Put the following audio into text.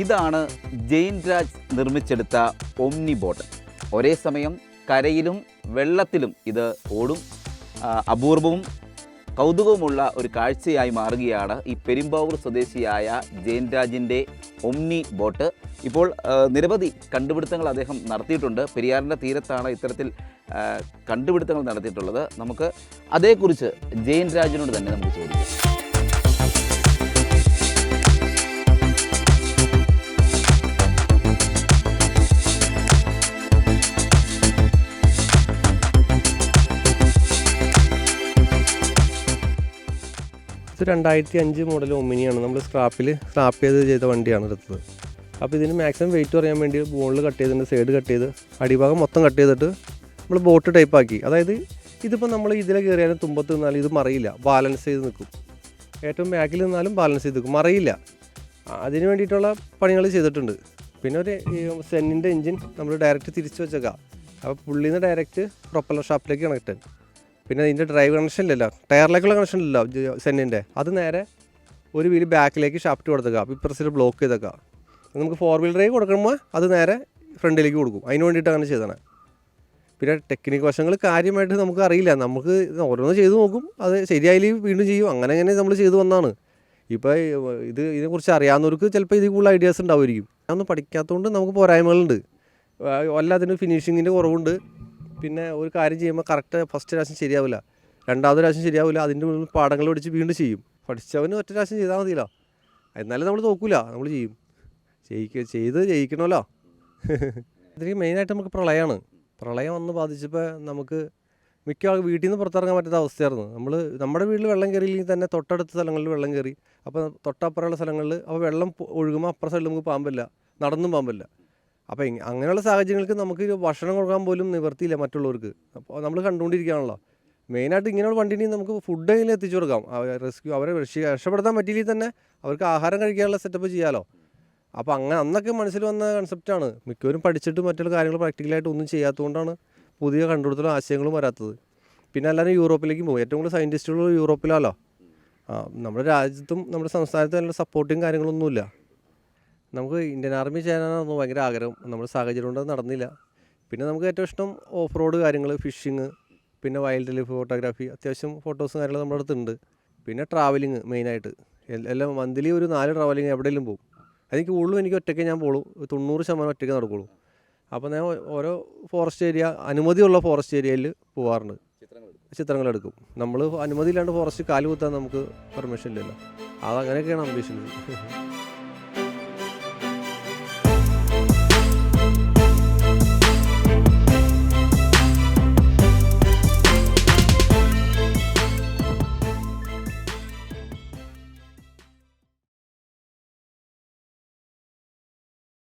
ഇതാണ് ജെയിൻ രാജ് നിർമ്മിച്ചെടുത്ത omni boat ഒരേ സമയം കരയിലും വെള്ളത്തിലും ഇത് ഓടും. അപൂർവവും കൗതുകവുമുള്ള ഒരു കാഴ്ചയായി മാറുകയാണ് ഈ പെരുമ്പാവൂർ സ്വദേശിയായ ജെയിൻ രാജിന്റെ ബോട്ട് ഇപ്പോൾ നിരവധി കണ്ടുപിടുത്തങ്ങൾ അദ്ദേഹം നടത്തിയിട്ടുണ്ട്. പെരിയാറിന്റെ തീരത്താണ് ഇത്തരത്തിൽ കണ്ടുപിടുത്തങ്ങൾ നടത്തിയിട്ടുള്ളത്. നമുക്ക് അതേക്കുറിച്ച് ജെയിൻ രാജിനോട് തന്നെ നമുക്ക് ചോദിക്കാം. ഇത് രണ്ടായിരത്തി അഞ്ച് മോഡൽ ഒമിനിയാണ് നമ്മൾ സ്ക്രാപ്പിൽ സ്ക്രാപ്പ് ചെയ്ത് ചെയ്ത വണ്ടിയാണ് എടുത്തത്. അപ്പോൾ ഇതിന് മാക്സിമം വെയിറ്റ് പറയാൻ വേണ്ടി ബോണിൽ കട്ട് ചെയ്തിട്ടുണ്ട് സൈഡ് കട്ട് ചെയ്ത്. അടിഭാഗം മൊത്തം കട്ട് ചെയ്തിട്ട് നമ്മൾ ബോട്ട് ടൈപ്പ് ആക്കി. അതായത് ഇതിപ്പോൾ നമ്മൾ ഇതിലെ കയറിയാലും തുമ്പത്ത് നിന്നാലും ഇത് മറിയില്ല. ബാലൻസ് ചെയ്ത് നിൽക്കും ഏറ്റവും ബാക്കിൽ നിന്നാലും ബാലൻസ് ചെയ്ത് നിൽക്കും മറിയില്ല. അതിന് വേണ്ടിയിട്ടുള്ള പണികൾ ചെയ്തിട്ടുണ്ട്. പിന്നെ ഒരു സെന്നിന്റെ എഞ്ചിൻ നമ്മൾ ഡയറക്റ്റ് തിരിച്ചു വെച്ചേക്കാം. അപ്പോൾ പുള്ളിയിൽ നിന്ന് ഡയറക്റ്റ് പ്രൊപ്പലർ ഷാപ്പിലേക്ക് കണക്ട് പിന്നെ ഇതിന്റെ ഡ്രൈവ് കണക്ഷൻ ഇല്ലല്ലോ. ടയറിലേക്കുള്ള കണക്ഷൻ ഇല്ലല്ലോ സെന്നിന്റെ. അത് നേരെ ഒരു വീൽ ബാക്കിലേക്ക് ഷാഫ്റ്റ് കൊടുത്തേക്കുക അപ്പോൾ ഇപ്പുറത്തിൽ ബ്ലോക്ക് ചെയ്തേക്കാം. നമുക്ക് ഫോർ വീൽ ഡ്രൈവ് കൊടുക്കുമ്പോൾ അത് നേരെ ഫ്രണ്ടിലേക്ക് കൊടുക്കും. അതിന് വേണ്ടിയിട്ട് അങ്ങനെ ചെയ്തതാണ് പിന്നെ ടെക്നിക്ക് വശങ്ങൾ കാര്യമായിട്ട് നമുക്ക് അറിയില്ല. നമുക്ക് ഓരോന്ന് ചെയ്തു നോക്കും. അത് ശരിയായില്ലെങ്കിൽ വീണ്ടും ചെയ്യും. അങ്ങനെ അങ്ങനെ നമ്മൾ ചെയ്തു വന്നാണ്. ഇപ്പോൾ ഇത് ഇതിനെക്കുറിച്ച് അറിയാവുന്നവർക്ക് ചിലപ്പോൾ ഇതിൽ കൂടുതൽ ഐഡിയാസ് ഉണ്ടാവുമായിരിക്കും. അതൊന്നും പഠിക്കാത്തതുകൊണ്ട് നമുക്ക് പോരായ്മകളുണ്ട്. വല്ല അതിന് ഫിനിഷിങ്ങിന്റെ കുറവുണ്ട്. പിന്നെ ഒരു കാര്യം ചെയ്യുമ്പോൾ കറക്റ്റ് ഫസ്റ്റ് പ്രാവശ്യം ശരിയാവില്ല. രണ്ടാമത് പ്രാവശ്യം ശരിയാവില്ല. അതിന്റെ ഉള്ളിൽ പാടങ്ങൾ പഠിച്ച് വീണ്ടും ചെയ്യും. പഠിച്ചവന് ഒറ്റ പ്രാവശ്യം ചെയ്താൽ മതിയല്ലോ. എന്നാലും നമ്മൾ നോക്കൂല നമ്മൾ ചെയ്യും. ജയിക്ക ചെയ്ത് ജയിക്കണമല്ലോ ഇതിന് മെയിനായിട്ട് നമുക്ക് പ്രളയമാണ് പ്രളയം വന്ന് ബാധിച്ചപ്പോൾ നമുക്ക് മിക്ക ആൾ വീട്ടിൽ നിന്ന് പുറത്തിറങ്ങാൻ പറ്റാത്ത അവസ്ഥയായിരുന്നു. നമ്മൾ നമ്മുടെ വീട്ടിൽ വെള്ളം കയറിയില്ലെങ്കിൽ തന്നെ തൊട്ടടുത്ത സ്ഥലങ്ങളിൽ വെള്ളം കയറി അപ്പോൾ തൊട്ടപ്പുറമുള്ള സ്ഥലങ്ങളിൽ അപ്പോൾ വെള്ളം ഒഴുകുമ്പോൾ അപ്പുറ സൈഡിൽ നമുക്ക് പാമ്പില്ല. നടന്നും പോകാൻ പറ്റില്ല അപ്പോൾ അങ്ങനെയുള്ള സാഹചര്യങ്ങൾക്ക് നമുക്ക് ഭക്ഷണം കൊടുക്കാൻ പോലും നിവർത്തിയില്ല മറ്റുള്ളവർക്ക്. അപ്പോൾ നമ്മൾ കണ്ടുകൊണ്ടിരിക്കുകയാണല്ലോ. മെയിനായിട്ട് ഇങ്ങനെയുള്ള വണ്ടിയിൽ നമുക്ക് ഫുഡ് എങ്കിലും എത്തിച്ചു കൊടുക്കാം. റെസ്ക്യൂ അവരെ രക്ഷ- രക്ഷപ്പെടുത്താൻ പറ്റിയില്ലെങ്കിൽ തന്നെ അവർക്ക് ആഹാരം കഴിക്കാനുള്ള സെറ്റപ്പ് ചെയ്യാമല്ലോ അപ്പോൾ അങ്ങനെ അന്നൊക്കെ മനസ്സിൽ വന്ന കൺസെപ്റ്റാണ് മിക്കവരും പഠിച്ചിട്ട് മറ്റുള്ള കാര്യങ്ങൾ പ്രാക്ടിക്കലായിട്ട് ഒന്നും ചെയ്യാത്തതുകൊണ്ടാണ് പുതിയ കണ്ടുപിടുത്തലും ആശയങ്ങളും വരാത്തത്. പിന്നെ എല്ലാവരും യൂറോപ്പിലേക്കും പോകും ഏറ്റവും കൂടുതൽ സയന്റിസ്റ്റുകൾ യൂറോപ്പിലാണല്ലോ. നമ്മുടെ രാജ്യത്തും നമ്മുടെ സംസ്ഥാനത്തും നല്ല സപ്പോർട്ടും കാര്യങ്ങളൊന്നുമില്ല. നമുക്ക് ഇന്ത്യൻ ആർമി ചെയ്യാനായിരുന്നു ഭയങ്കര ആഗ്രഹം. നമ്മുടെ സാഹചര്യം കൊണ്ട് നടന്നില്ല. പിന്നെ നമുക്ക് ഏറ്റവും ഇഷ്ടം ഓഫ് റോഡ് കാര്യങ്ങൾ ഫിഷിങ് പിന്നെ വൈൽഡ് ലൈഫ് ഫോട്ടോഗ്രാഫി അത്യാവശ്യം ഫോട്ടോസും കാര്യങ്ങളും നമ്മുടെ അടുത്തുണ്ട് പിന്നെ ട്രാവലിങ് മെയിനായിട്ട് എല്ലാം മന്ത്ലി ഒരു നാല് ട്രാവലിങ് എവിടെയെങ്കിലും പോകും. അതെനിക്ക് കൂടുതലും എനിക്ക് ഒറ്റയ്ക്ക് ഞാൻ പോകുള്ളൂ ഒരു തൊണ്ണൂറ് ശതമാനം ഒറ്റയ്ക്ക് നടക്കുള്ളൂ. അപ്പോൾ ഞാൻ ഓരോ ഫോറസ്റ്റ് ഏരിയ അനുമതിയുള്ള ഫോറസ്റ്റ് ഏരിയയിൽ പോകാറുണ്ട് ചിത്രങ്ങളെടുക്കും. നമ്മൾ അനുമതി ഇല്ലാണ്ട് ഫോറസ്റ്റ് കാൽ കുത്താൻ നമുക്ക് പെർമിഷൻ ഇല്ലല്ലോ. അതങ്ങനെയൊക്കെയാണ് അംബീഷൻ